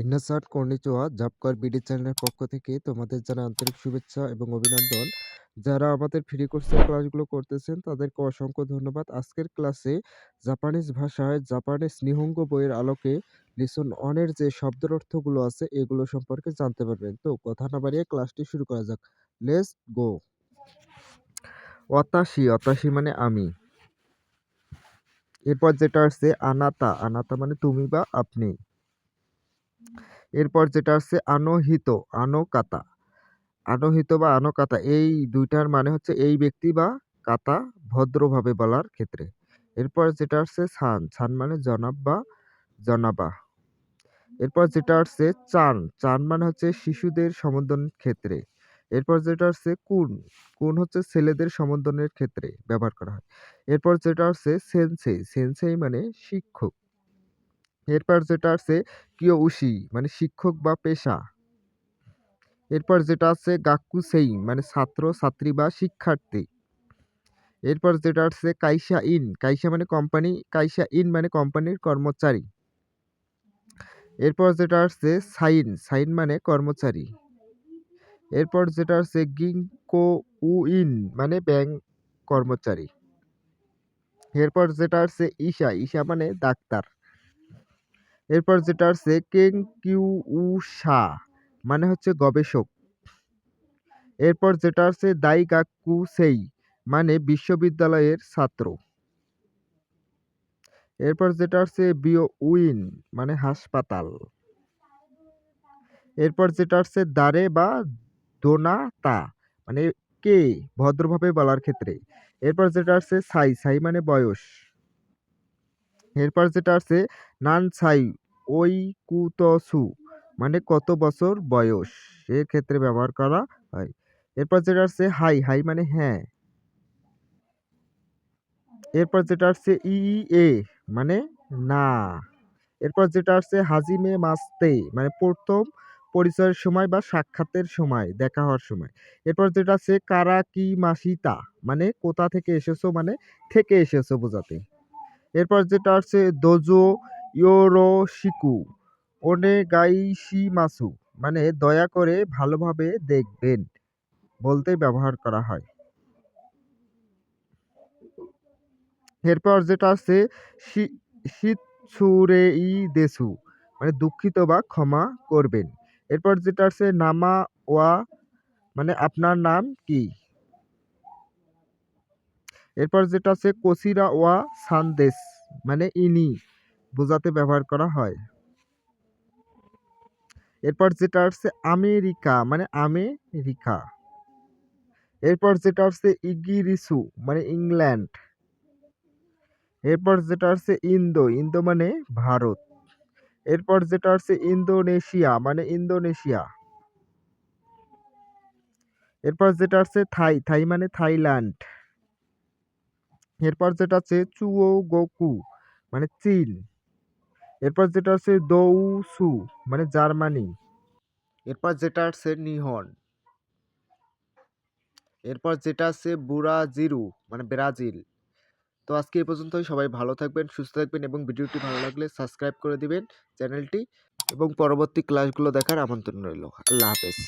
ইন্নাসাট কর্নিচোয়া জাবকর BD চ্যানেলের পক্ষ থেকে তোমাদের জানাই আন্তরিক শুভেচ্ছা এবং অভিনন্দন। যারা আমাদের ফ্রি কোর্সের ক্লাসগুলো করতেছেন তাদেরকে অসংখ্য ধন্যবাদ। আজকের ক্লাসে জাপানিজ ভাষায় জাপানিজ নিহঙ্গ বইয়ের আলোকে লিসন অনের যে শব্দের অর্থগুলো আছে এগুলো সম্পর্কে জানতে পারবেন। তো কথা না বাড়িয়ে ক্লাসটি শুরু করা যাক। Let's go. অতাশি অতাশি মানে আমি। এরপর যেটা আসছে আনাতা, আনাতা মানে তুমি বা আপনি। এরপর যেটা আসছে আনোহিত, আনোকাতা। আনোহিত বা আনোকাতা এই দুইটার মানে হচ্ছে এই ব্যক্তি বা কাতা ভদ্রভাবে বলার ক্ষেত্রে। এরপর যেটা আসছে সান, সান মানে জনাব বা জনাবা। এরপর যেটা আসছে চান, চান মানে হচ্ছে শিশুদের সম্বোধনের ক্ষেত্রে। এরপর যেটা আসছে কুন, কুন হচ্ছে ছেলেদের সম্বোধনের ক্ষেত্রে ব্যবহার করা হয়। এরপর যেটা আসছে সেনসেই, সেনসেই মানে শিক্ষক। এরপর যেটা আসছে কিয়োউশি মানে শিক্ষক বা পেশা। এরপর যেটা আছে গাক্কুসেই মানে ছাত্র, ছাত্রী বা শিক্ষার্থী। এরপর যেটা আসছে কাইসা ইন, কাইসা মানে কোম্পানি, কাইসা ইন মানে কোম্পানির কর্মচারী। এরপর যেটা আসছে সাইন, সাইন মানে কর্মচারী। এরপর যেটা আছে আসছে গিংকোউইন মানে ব্যাংক কর্মচারী। এরপর যেটা আসছে ইশা, ইশা মানে ডাক্তার। এরপর যেটা আসছে কেনকিউউশা মানে হচ্ছে গবেষক। এরপর যেটা আছে দাই আসছে সেই মানে বিশ্ববিদ্যালয়ের ছাত্র। এরপর যেটা আছে বিও উইন মানে হাসপাতাল। এরপর যেটা আসছে দারে বা দোনা তা মানে কে ভদ্রভাবে বলার ক্ষেত্রে। এরপর যেটা আছে সাই, সাই মানে বয়স। এরপর যেটা আছে নান নানসাই ওইকুতসু মানে কত বছর বয়স এর ক্ষেত্রে ব্যবহার করা হয়। এরপর যেটা আসছে হাই, হাই মানে হ্যাঁ। এরপর যেটা আসছে ইইএ মানে না। এরপর যেটা আসছে হাজিমে মাস্তে মানে প্রথম পরিচয়ের সময় বা সাক্ষাতের সময়, দেখা হওয়ার সময়। এরপর যেটা আছে কারা কি মাসিতা মানে কোথা থেকে এসেছ মানে থেকে এসেছ বোঝাতে। এরপর যেটা আসছে দোজো ইয়োরোশিকু, ওনেগাইশিমাসু মানে দয়া করে ভালোভাবে দেখবেন, বলতে ব্যবহার করা হয়। এরপর যেটা আছে, শি শিতসুরেই দেশু মানে দুঃখিত বা ক্ষমা করবেন। এরপর যেটা আছে নামা ওয়া মানে আপনার নাম কি? এরপর যেটা আছে কোসিরা ওয়া সানদেস মানে ইনি বোঝাতে ব্যবহার করা হয়। এরপর যেটা আসছে আমেরিকা মানে আমেরিকা। এরপর যেটা আসছে ইগিরিসু মানে ইংল্যান্ড। এরপর যেটা আসছে ইন্দো, ইন্দো মানে ভারত। এরপর যেটা আসছে ইন্দোনেশিয়া মানে ইন্দোনেশিয়া। এরপর যেটা আসছে থাই, থাই মানে থাইল্যান্ড। এরপর যেটা আছে চুয়োগোকু মানে চীন। এরপর যেটা আছে দৌসু মানে জার্মানি। এরপর যেটা আছে নিহন। এরপর যেটা আছে বুরাজিরু মানে ব্রাজিল। তো আজকে এই পর্যন্তই সবাই ভালো থাকবেন, সুস্থ থাকবেন এবং ভিডিওটি ভালো লাগলে সাবস্ক্রাইব করে দিবেন চ্যানেলটি এবং পরবর্তী ক্লাসগুলো দেখার আমন্ত্রণ রইল। আল্লাহ হাফেজ।